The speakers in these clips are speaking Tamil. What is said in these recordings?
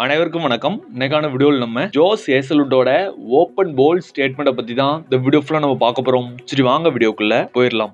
அனைவருக்கும் வணக்கம். இன்னைக்கான வீடியோவில் நம்ம ஜோஸ் ஏசலுட்டோட ஓப்பன் போல் ஸ்டேட்மெண்ட்டை பற்றி தான் இந்த வீடியோ ஃபுல்லாக நம்ம பார்க்க போகிறோம் சரி வாங்க வீடியோக்குள்ளே போயிடலாம்.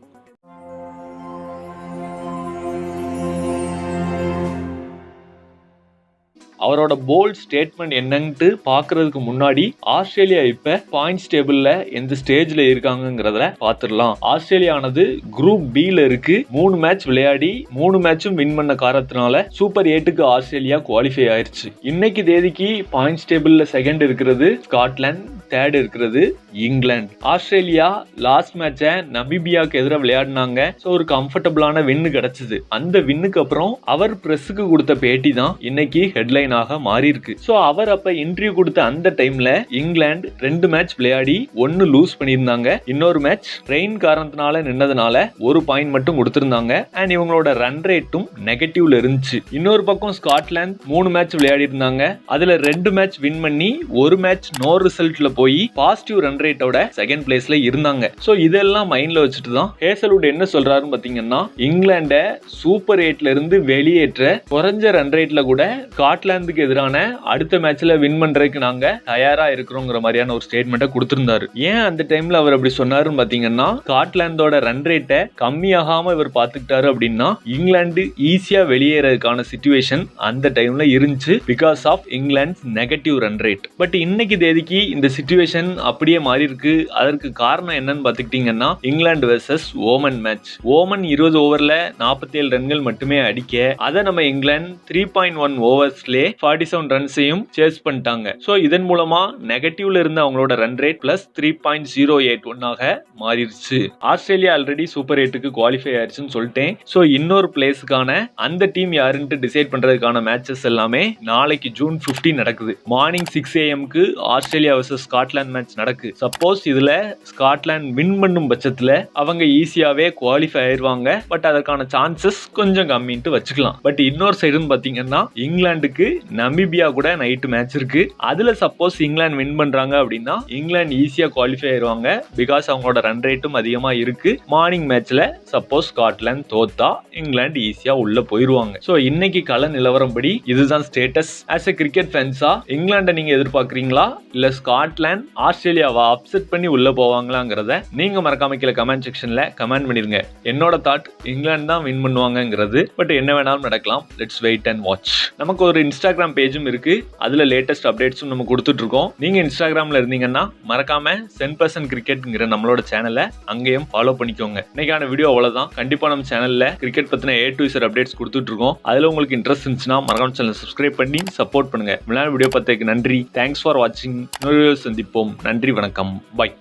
அவரோட போல்ட் ஸ்டேட்மெண்ட் என்னன்ட்டு பார்க்கறதுக்கு முன்னாடி ஆஸ்திரேலியா இப்ப பாயிண்ட்ஸ் டேபிள்ல எந்த ஸ்டேஜ்ல இருக்காங்கங்கிறத பார்த்துடலாம். ஆஸ்திரேலியானது குரூப் பில இருக்கு. மூணு மேட்ச் விளையாடி மூணு மேட்சும் வின் பண்ண காரணத்தினால சூப்பர் எயிட்டுக்கு ஆஸ்திரேலியா குவாலிஃபை ஆயிருச்சு. இன்னைக்கு தேதிக்கு பாயிண்ட்ஸ் டேபிள்ல செகண்ட் இருக்கிறது ஸ்காட்லாந்து தேர்ட் இருக்கிறது இங்கிலாந்து. ஆஸ்திரேலியா லாஸ்ட் மேட்சை நபிபியாக்கு எதிராக விளையாடினாங்க. ஸோ ஒரு கம்ஃபர்டபுளான வின்னு கிடைச்சது. அந்த வின்னுக்கு அப்புறம் அவர் பிரஸுக்கு கொடுத்த பேட்டி தான் இன்னைக்கு ஹெட்லைனாக மாறி இருக்கு ஸோ அவர் அப்ப இன்டர்வியூ கொடுத்த அந்த டைம்ல இங்கிலாந்து ரெண்டு மேட்ச் விளையாடி ஒன்னு லூஸ் பண்ணியிருந்தாங்க. இன்னொரு மேட்ச் ரெயின் காரணத்தினால நின்னதுனால ஒரு பாயிண்ட் மட்டும் கொடுத்திருந்தாங்க. அண்ட் இவங்களோட ரன் ரேட்டும் நெகட்டிவ்ல இருந்துச்சு. இன்னொரு பக்கம் ஸ்காட்லாந்து மூணு மேட்ச் விளையாடி இருந்தாங்க அதுல ரெண்டு மேட்ச் வின் பண்ணி ஒரு மேட்ச் நோ ரிசல்ட்ல போய் பாசிட்டிவ் ரன் ரேட்டோட செகண்ட் பிளேஸ்ல இருந்தாங்க. ஸோ இதெல்லாம் மைண்ட்ல வச்சுட்டு தான் ஹேசல்வுட் என்ன சொல்றாருன்னு பாத்தீங்கன்னா இங்கிலாண்ட சூப்பர் எயிட்ல இருந்து வெளியேற்ற குறைஞ்ச ரன் ரேட்ல கூட ஸ்காட்லாந்துக்கு எதிரான அடுத்த மேட்ச்ல வின் பண்றதுக்கு நாங்க தயாரா இருக்கிறோங்கிற மாதிரியான ஒரு ஸ்டேட்மெண்ட்டை கொடுத்திருந்தாரு. ஏன் அந்த டைம்ல அவர் அப்படி சொன்னாருன்னு பாத்தீங்கன்னா ஸ்காட்லாந்தோட ரன் ரேட்டை கம்மியாகாம இவர் பாத்துக்கிட்டாரு அப்படின்னா இங்கிலாந்து ஈஸியா வெளியேறதுக்கான சுச்சுவேஷன் அந்த டைம்ல இருந்துச்சு because of England negative run rate but இன்னைக்கு தேதிக்கு இந்த சுச்சுவேஷன் அப்படியே மாறி இருக்கு அதற்கு காரணம் என்னன்னு பாத்துக்கிட்டீங்கன்னா England versus Oman match Oman இருபது ஓவர்ல நாற்பத்தி ஏழு ரன்கள் மட்டுமே அடிக்க அதை நம்ம இங்கிலாந்து த்ரீ பாயிண்ட் ஒன் ஓவர்ஸ்லே ஃபார்ட்டி செவன் ரன்ஸையும் சேஸ் பண்ணிட்டாங்க. ஸோ இதன் மூலமா நெகட்டிவ்ல இருந்த அவங்களோட run rate plus three point zero eight ஒன்னாக மாறிடுச்சு. ஆஸ்திரேலியா ஆல்ரெடி சூப்பர் எயிட்டுக்கு குவாலிஃபை ஆயிடுச்சுன்னு சொல்லிட்டேன். ஸோ இன்னொரு பிளேஸுக்கான அந்த டீம் யாருன்ட்டு டிசைட் பண்றதுக்கான மேட்சஸ் எல்லாமே நாளைக்கு ஜூன் 15 நடக்குது. மார்னிங் சிக்ஸ் ஏஎம்க்கு ஆஸ்திரேலியா வர்சஸ் ஸ்காட்லாந்து மேட்ச் நடக்கு. சப்போஸ் இதுல ஸ்காட்லாந்து வின் பண்ணும் பட்சத்துல அவங்க ஈஸியாவே குவாலிஃபை ஆயிடுவாங்க பட் அதற்கான சான்சஸ் கொஞ்சம் கம்மின்ட்டு வச்சுக்கலாம். பட் இன்னொரு சைடுன்னு பாத்தீங்கன்னா இங்கிலாந்துக்கு நமீபியா கூட நைட்டு மேட்ச் இருக்கு. அதுல சப்போஸ் இங்கிலாந்து வின் பண்றாங்க அப்படின்னா இங்கிலாந்து ஈஸியா குவாலிஃபை ஆயிடுவாங்க பிகாஸ் அவங்களோட ரன் ரேட்டும் அதிகமா இருக்கு. மார்னிங் மேட்ச்ல சப்போஸ் ஸ்காட்லாந்து தோத்தா இங்கிலாந்து ஈஸியா உள்ள போயிருவாங்க. ஸோ இன்னைக்கு கள நிலவரம்படி இதுதான் ஸ்டேட்டஸ் ஆஸ் எ கிரிக்கெட் ஃபேன்ஸா இங்கிலாண்டை நீங்க எதிர்பார்க்குறீங்களா? இல்ல ஸ்காட்லாந்து ஆஸ்திரேலியாவை அப்செட் பண்ணி உள்ளே போவாங்களாங்கிறத நீங்கள் மறக்காம கீழே கமெண்ட் செக்ஷனில் கமெண்ட் பண்ணிடுங்க. என்னோட தாட் இங்கிலாந்து தான் வின் பண்ணுவாங்கங்கிறது. பட் என்ன வேணாலும் நடக்கலாம். லெட்ஸ் வெயிட் அண்ட் வாட்ச் நமக்கு ஒரு இன்ஸ்டாகிராம் பேஜும் இருக்குது அதில் லேட்டஸ்ட் அப்டேட்ஸும் நம்ம கொடுத்துட்ருக்கோம். நீங்கள் இன்ஸ்டாகிராமில் இருந்தீங்கன்னா மறக்காம சென் பர்சன் கிரிக்கெட்ங்கிற நம்மளோட சேனலை அங்கேயும் ஃபாலோ பண்ணிக்கோங்க. இன்னைக்கான வீடியோ அவ்வளோதான் கண்டிப்பாக நம்ம சேனலில் கிரிக்கெட் பற்றின ஏ டு சார் அப்டேட்ஸ் கொடுத்துட்ருக்கோம். அதில் உங்களுக்கு இன்ட்ரெஸ்ட் இருந்துச்சுன்னா மறக்காம சேனல் சப்ஸ்கிரைப் பண்ணி சப்போர்ட் பண்ணுங்கள் விளையாட வீடியோ பார்த்ததுக்கு நன்றி. தேங்க்ஸ் ஃபார் வாட்சிங் இன்னொரு சந்திப்போம். நன்றி வணக்கம். பாய்